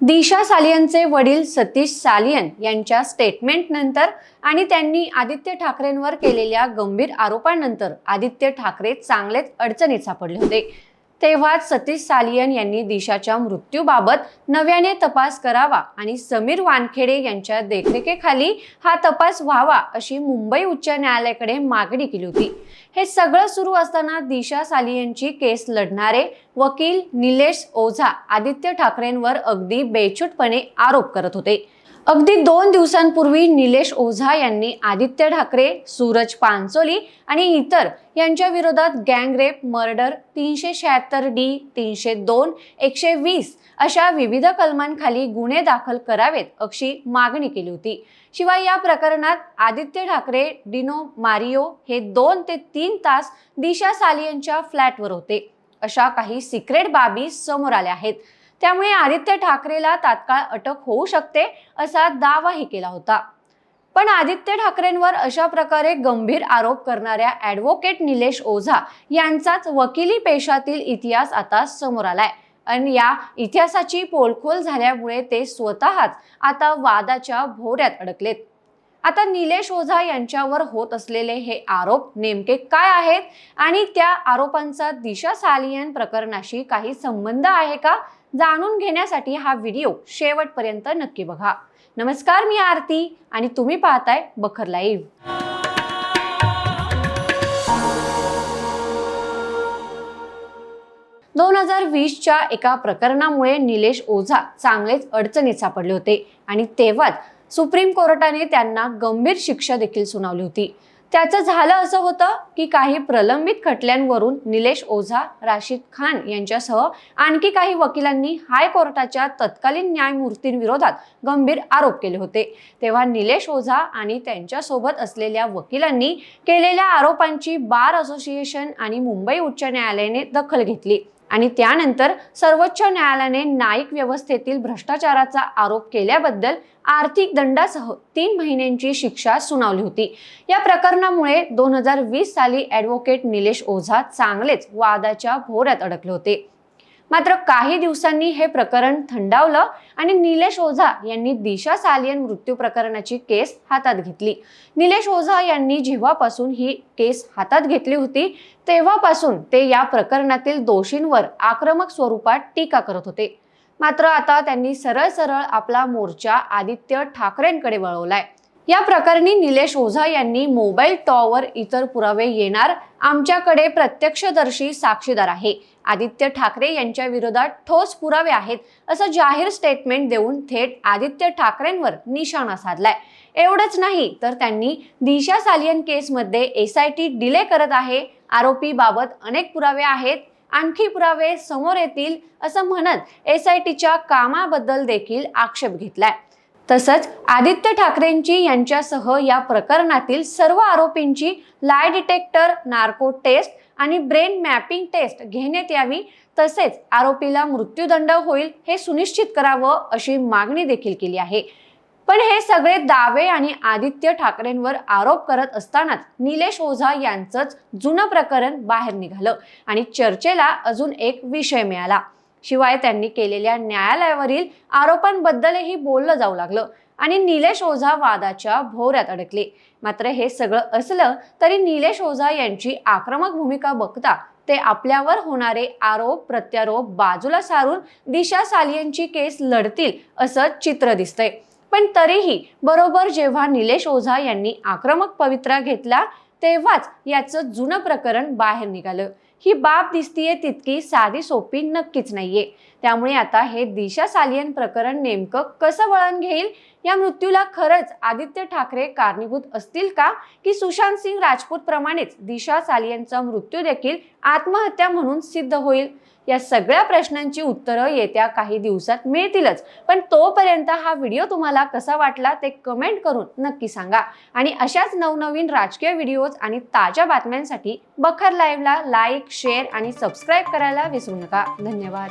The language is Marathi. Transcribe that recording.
दिशा सालियनचे वडील सतीश सालियन यांच्या स्टेटमेंटनंतर आणि त्यांनी आदित्य ठाकरेंवर केलेल्या गंभीर आरोपांनंतर आदित्य ठाकरे चांगलेच अडचणीत सापडले होते. तेव्हाच सतीश सालियन यांनी दिशाच्या मृत्यूबाबत नव्याने तपास करावा आणि समीर वानखेडे यांच्या देखरेखीखाली हा तपास व्हावा अशी मुंबई उच्च न्यायालयाकडे मागणी केली होती. हे सगळं सुरू असताना दिशा सालियनची केस लढणारे वकील निलेश ओझा आदित्य ठाकरेंवर अगदी बेछूटपणे आरोप करत होते. अगदी दोन दिवसांपूर्वी निलेश ओझा यांनी आदित्य ठाकरे सूरज पांचोली आणि इतर यांच्या विरोधात गँगरेप मर्डर तीनशे शहात्तर डी तीनशे दोन एकशे वीस अशा विविध कलमांखाली गुन्हे दाखल करावेत अशी मागणी केली होती. शिवाय या प्रकरणात आदित्य ठाकरे डिनो मारियो हे दोन ते तीन तास दिशा सालियनच्या फ्लॅटवर होते. अशा काही सिक्रेट बाबी समोर आल्या आहेत. त्यामुळे आदित्य ठाकरेला तात्काळ अटक होऊ शकते असा दावाही केला होता. पण आदित्य ठाकरेंवर अशा प्रकारे गंभीर आरोप करणाऱ्या ॲडव्होकेट निलेश ओझा यांचाच वकिली पेशातील इतिहास आता समोर आलाय. आणि या इतिहासाची पोलखोल झाल्यामुळे ते स्वतःच आता वादाच्या भोऱ्यात अडकलेत. आता निलेश ओझा यांच्यावर होत असलेले हे आरोप नेमके काय आहेत? आणि त्या आरोपांचा दिशा सालियन प्रकरणाशी काही संबंध आहे का? जाणून घेण्यासाठी हा व्हिडिओ शेवटपर्यंत नक्की बघा. नमस्कार मी आरती आणि तुम्ही पाहताय बखर लाईव्ह. दोन हजार वीसच्या एका प्रकरणामुळे निलेश ओझा चांगलेच अडचणीत सापडले होते आणि तेव्हाच सुप्रीम कोर्टाने त्यांना गंभीर शिक्षा देखील सुनावली होती. त्याचं झालं असं होतं की काही प्रलंबित खटल्यांवरून निलेश ओझा राशीद खान यांच्यासह आणखी काही वकिलांनी हायकोर्टाच्या तत्कालीन न्यायमूर्तींविरोधात गंभीर आरोप केले होते. तेव्हा निलेश ओझा आणि त्यांच्यासोबत असलेल्या वकिलांनी केलेल्या आरोपांची बार असोसिएशन आणि मुंबई उच्च न्यायालयाने दखल घेतली. आणि त्यानंतर सर्वोच्च न्यायालयाने नाईक व्यवस्थेतील भ्रष्टाचाराचा आरोप केल्याबद्दल आर्थिक दंडासह तीन महिन्यांची शिक्षा सुनावली होती. या प्रकरणामुळे दोन हजार वीस साली ॲडव्होकेट निलेश ओझा चांगलेच वादाच्या भोऱ्यात अडकले होते. मात्र काही दिवसांनी हे प्रकरण थंडावलं आणि निलेश ओझा यांनी दिशा सालियन मृत्यू प्रकरणाची केस हातात घेतली. निलेश ओझा यांनी जेव्हापासून ही केस हातात घेतली होती तेव्हापासून ते या प्रकरणातील दोषींवर आक्रमक स्वरूपात टीका करत होते. मात्र आता त्यांनी सरळ सरळ आपला मोर्चा आदित्य ठाकरेंकडे वळवलाय. या प्रकरणी निलेश ओझा यांनी मोबाईल टॉवर इतर पुरावे येणार आमच्याकडे प्रत्यक्षदर्शी साक्षीदार आहे. आदित्य ठाकरे यांच्या विरोधात ठोस पुरावे आहेत असं जाहीर स्टेटमेंट देऊन थेट आदित्य ठाकरेंवर निशाणा साधलाय. एवढंच नाही तर त्यांनी दिशा सालियन केसमध्ये एस आय टी डिले करत आहे. आरोपी बाबत अनेक पुरावे आहेत. आणखी पुरावे समोर येतील असं म्हणत एस आय टीच्या कामाबद्दल देखील आक्षेप घेतलाय. तसंच आदित्य ठाकरेंची यांच्यासह या प्रकरणातील सर्व आरोपींची लाय डिटेक्टर नार्को टेस्ट आणि ब्रेन मॅपिंग टेस्ट घेण्यात यावी. तसेच आरोपीला मृत्यूदंड होईल हे सुनिश्चित करावं अशी मागणी देखील केली आहे. पण हे सगळे दावे आणि आदित्य ठाकरेंवर आरोप करत असतानाच निलेश ओझा यांचंच जुनं प्रकरण बाहेर निघालं आणि चर्चेला अजून एक विषय मिळाला. शिवाय त्यांनी केलेल्या न्यायालयावरील आरोपांबद्दलही बोललं जाऊ लागलं आणि निलेश ओझा वादाच्या भोवऱ्यात अडकले. मात्र हे सगळं असलं तरी निलेश ओझा यांची आक्रमक भूमिका बघता ते आपल्यावर होणारे आरोप प्रत्यारोप बाजूला सारून दिशा सालियनची केस लढतील असं चित्र दिसतंय. पण तरीही बरोबर जेव्हा निलेश ओझा यांनी आक्रमक पवित्रा घेतला तेव्हाच याचं जुनं प्रकरण बाहेर निघालं. ही बाब दिसतीये तितकी साधी सोपी नक्कीच नाहीये. त्यामुळे आता हे दिशा सालियन प्रकरण नेमकं कसं वळण घेईल या मृत्यूला खरंच आदित्य ठाकरे कारणीभूत असतील का? की सुशांत सिंग राजपूत प्रमाणेच दिशा सालियनचा मृत्यू देखील आत्महत्या म्हणून सिद्ध होईल? या सगळ्या प्रश्नांची उत्तरं येत्या काही दिवसात मिळतीलच. पण तोपर्यंत हा व्हिडिओ तुम्हाला कसा वाटला ते कमेंट करून नक्की सांगा. आणि अशाच नवनवीन राजकीय व्हिडिओज आणि ताज्या बातम्यांसाठी बखर लाईव्हला लाईक शेअर आणि सबस्क्राईब करायला विसरू नका. धन्यवाद.